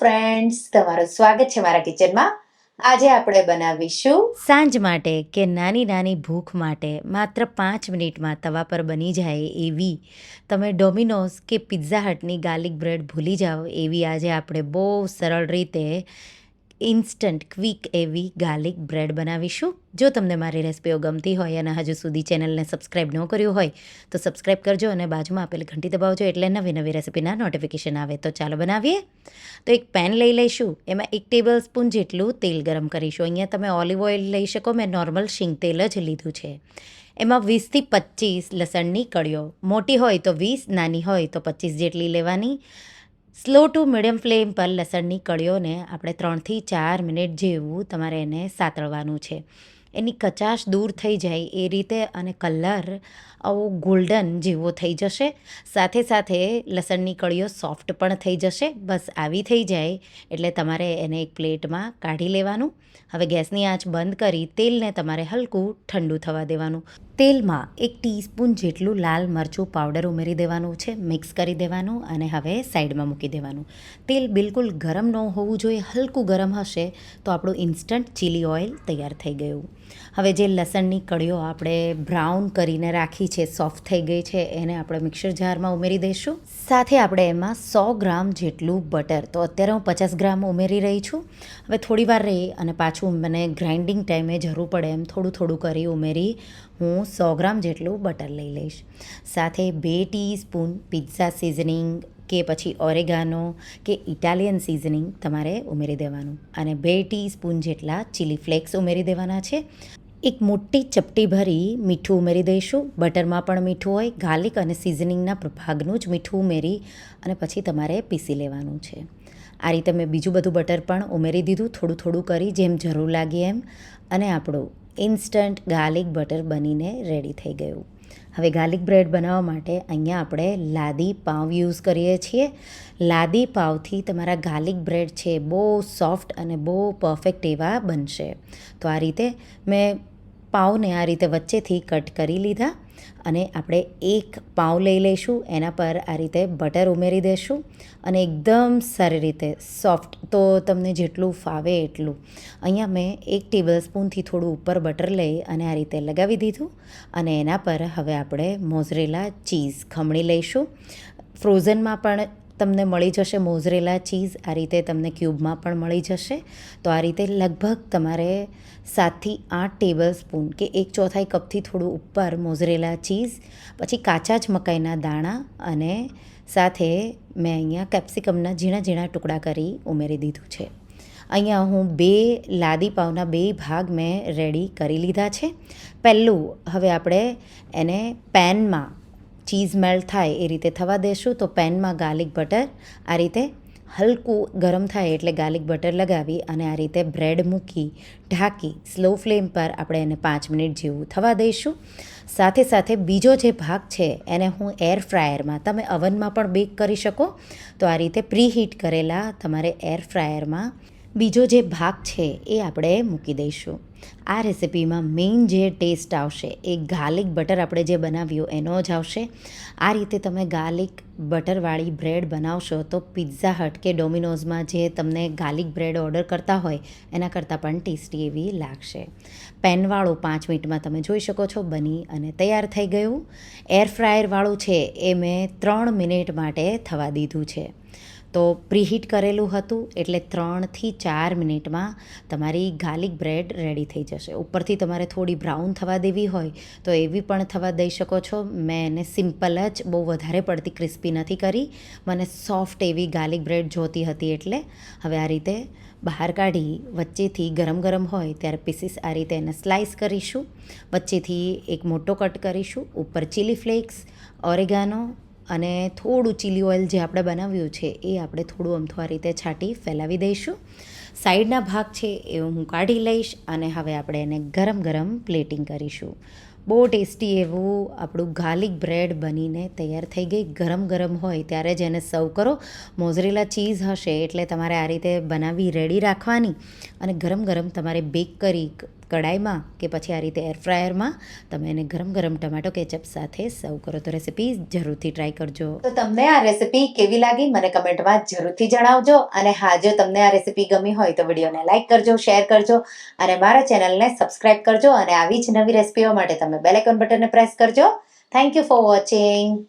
Friends તમારું સ્વાગત છે મારા કિચનમાં. આજે આપણે બનાવીશું સાંજ માટે કે નાની નાની ભૂખ માટે માત્ર પાંચ મિનિટમાં તવા પર બની જાય એવી. તમે ડોમિનોઝ કે પિઝા હટની ગાર્લિક બ્રેડ ભૂલી જાઓ એવી આજે આપણે બહુ સરળ રીતે ઇન્સ્ટન્ટ ક્વિક એવી ગાર્લિક બ્રેડ બનાવીશું. જો તમને મારી રેસિપીઓ ગમતી હોય અને હજુ સુધી ચેનલને સબસ્ક્રાઈબ ન કર્યું હોય, તો સબસ્ક્રાઈબ કરજો અને બાજુમાં આપેલ ઘંટી દબાવજો એટલે નવી નવી રેસિપીના નોટિફિકેશન આવે. તો ચાલો બનાવીએ. તો એક પેન લઈ લઈશું. એમાં એક ટેબલ સ્પૂન જેટલું તેલ ગરમ કરીશું. અહીંયા તમે ઓલિવ ઓઇલ લઈ શકો. મેં નોર્મલ શીંગ તેલ જ લીધું છે. એમાં વીસથી પચીસ લસણની કળીઓ. મોટી હોય તો વીસ, નાની હોય તો પચીસ જેટલી લેવાની. સ્લો ટુ મીડિયમ ફ્લેમ પર લસણની કળીઓને આપણે ત્રણથી ચાર મિનિટ જેવું તમારે એને સાતળવાનું છે. એની કચાશ દૂર થઈ જાય એ રીતે અને કલર આવો ગોલ્ડન જેવો થઈ જશે. સાથે સાથે લસણની કળીઓ સોફ્ટ પણ થઈ જશે. બસ આવી થઈ જાય એટલે તમારે એને એક પ્લેટમાં કાઢી લેવાનું. હવે ગેસની આંચ બંધ કરી તેલને તમારે હલકું ઠંડુ થવા દેવાનું. તેલમાં એક ટીસ્પૂન જેટલું લાલ મરચું પાવડર ઉમેરી દેવાનું છે, મિક્સ કરી દેવાનું અને હવે સાઈડમાં મૂકી દેવાનું. તેલ બિલકુલ ગરમ ન હોવું જોઈએ, હલકું ગરમ હશે તો આપણું ઇન્સ્ટન્ટ ચીલી ઓઇલ તૈયાર થઈ ગયું. હવે જે લસણની કળીઓ આપણે બ્રાઉન કરીને રાખી છે, સોફ્ટ થઈ ગઈ છે, એને આપણે મિક્સર જારમાં ઉમેરી દઈશું. સાથે આપણે એમાં સો ગ્રામ જેટલું બટર. તો અત્યારે હું પચાસ ગ્રામ ઉમેરી રહી છું. હવે થોડી વાર રહી અને પાછું મને ગ્રાઇન્ડિંગ ટાઈમે જરૂર પડે એમ થોડું થોડું કરી ઉમેરી હું સો ગ્રામ જેટલું બટર લઈ લઈશ. સાથે બે ટીસ્પૂન પિઝા સિઝનિંગ કે પછી ઓરેગાનો કે ઇટાલિયન સિઝનિંગ તમારે ઉમેરી દેવાનું. અને બે ટીસ્પૂન જેટલા ચીલી ફ્લેક્સ ઉમેરી દેવાના છે. એક મોટી ચપટી ભરી મીઠું ઉમેરી દઈશું. બટરમાં પણ મીઠું હોય, ગાર્લિક અને સિઝનિંગના ભાગનું જ મીઠું ઉમેરી અને પછી તમારે પીસી લેવાનું છે. આ રીતે મેં બીજું બધું બટર પણ ઉમેરી દીધું, થોડું થોડું કરી, જેમ જરૂર લાગે એમ. અને આપણું ઇન્સ્ટન્ટ ગાર્લિક બટર બનીને રેડી થઈ ગયું. હવે ગાર્લિક બ્રેડ બનાવવા માટે અહીંયા આપણે લાદી પાવ યુઝ કરીએ છીએ. લાદી પાવથી તમારા ગાર્લિક બ્રેડ છે બહુ સોફ્ટ અને બહુ પરફેક્ટ એવા બનશે. તો આ રીતે મેં પાવને આ રીતે વચ્ચેથી કટ કરી લીધા અને આપણે એક પાઉ લઈ લઈશું, એના પર આ રીતે બટર ઉમેરી દઈશું અને એકદમ સારી રીતે સોફ્ટ. તો તમને જેટલું ફાવે એટલું. અહીંયા મેં એક ટેબલ સ્પૂનથી થોડું ઉપર બટર લઈ અને આ રીતે લગાવી દીધું અને એના પર હવે આપણે મોઝરેલા ચીઝ ખમણી લઈશું. ફ્રોઝનમાં પણ તમને મળી જશે મોઝરેલા ચીઝ, આ રીતે તમને ક્યુબમાં પણ મળી જશે. તો આ રીતે લગભગ તમારે સાતથી આઠ ટેબલ સ્પૂન કે એક ચોથાઈ કપથી થોડું ઉપર મોઝરેલા ચીઝ, પછી કાચા જ મકાઈના દાણા અને સાથે મેં અહીંયા કેપ્સિકમના ઝીણા ઝીણા ટુકડા કરી ઉમેરી દીધું છે. અહીંયા હું બે લાદી પાવના બે ભાગ મેં રેડી કરી લીધા છે. પહેલું, હવે આપણે એને પેનમાં ચીઝ મેલ્ટ થાય એ રીતે થવા દેશું. તો પેનમાં ગાર્લિક બટર, આ રીતે હલકું ગરમ થાય એટલે ગાર્લિક બટર લગાવી અને આ રીતે બ્રેડ મૂકી ઢાંકી સ્લો ફ્લેમ પર આપણે એને પાંચ મિનિટ જેવું થવા દઈશું. સાથે સાથે બીજો જે ભાગ છે એને હું એર ફ્રાયરમાં, તમે અવનમાં પણ બેક કરી શકો. તો આ રીતે પ્રીહીટ કરેલા તમારે એર ફ્રાયરમાં બીજો જે ભાગ છે એ આપણે મૂકી દઈશું. આ રેસિપીમાં મેઇન જે ટેસ્ટ આવશે, એ ગાર્લિક બટર આપણે જે બનાવ્યું એનો જ આવશે. આ રીતે તમે ગાર્લિક બટરવાળી બ્રેડ બનાવશો તો પિઝા હટ કે ડોમિનોઝમાં જે તમને ગાર્લિક બ્રેડ ઓર્ડર કરતા હોય, એના કરતાં પણ ટેસ્ટી એવી લાગશે. પેનવાળું પાંચ મિનિટમાં તમે જોઈ શકો છો, બની અને તૈયાર થઈ ગયું. એર ફ્રાયરવાળું છે, એ મેં ત્રણ મિનિટ માટે થવા દીધું છે. તો પ્રીહીટ કરેલું હતું એટલે ત્રણથી ચાર મિનિટમાં તમારી ગાર્લિક બ્રેડ રેડી થઈ જશે. ઉપરથી તમારે થોડી બ્રાઉન થવા દેવી હોય તો એવી પણ થવા દઈ શકો છો. મેં એને સિમ્પલ જ બહુ વધારે પડતી ક્રિસ્પી નથી કરી. મને સોફ્ટ એવી ગાર્લિક બ્રેડ જોતી હતી એટલે હવે આ રીતે બહાર કાઢી વચ્ચેથી ગરમ ગરમ હોય ત્યારે પીસીસ આ રીતે એને સ્લાઇસ કરીશું. વચ્ચેથી એક મોટો કટ કરીશું. ઉપર ચીલી ફ્લેક્સ, ઓરેગાનો અને થોડું ચીલી ઓઇલ જે આપણે બનાવ્યું છે, એ આપણે થોડું અમથું આ રીતે છાંટી ફેલાવી દઈશું. સાઈડના ભાગ છે, એ હું કાઢી લઈશ અને હવે આપણે એને ગરમ ગરમ પ્લેટિંગ કરીશું. બહુ ટેસ્ટી એવું આપણું ગાર્લિક બ્રેડ બનીને તૈયાર થઈ ગઈ. ગરમ ગરમ હોય ત્યારે જ એને સર્વ કરો. મોઝરેલા ચીઝ હશે એટલે તમારે આ રીતે બનાવી રેડી રાખવાની. અને ગરમ ગરમ તમારે બેક કરી કડાઈમાં કે પછી આ રીતે એર ફ્રાયરમાં તમે એને ગરમ ગરમ ટમાટો કેચઅપ સાથે સર્વ કરો. તો રેસીપી જરૂરથી ટ્રાય કરજો. તો તમને આ રેસીપી કેવી લાગી મને કમેન્ટમાં જરૂરથી જણાવજો. અને હા, જો તમને આ રેસીપી ગમી હોય તો વિડીયોને લાઇક કરજો શેર કરજો. અને મારા ચેનલને સબસ્ક્રાઇબ કરજો. અને આવી જ નવી રેસીપીઓ માટે તમે બેલ આઇકોન બટનને પ્રેસ કરજો. Thank you for watching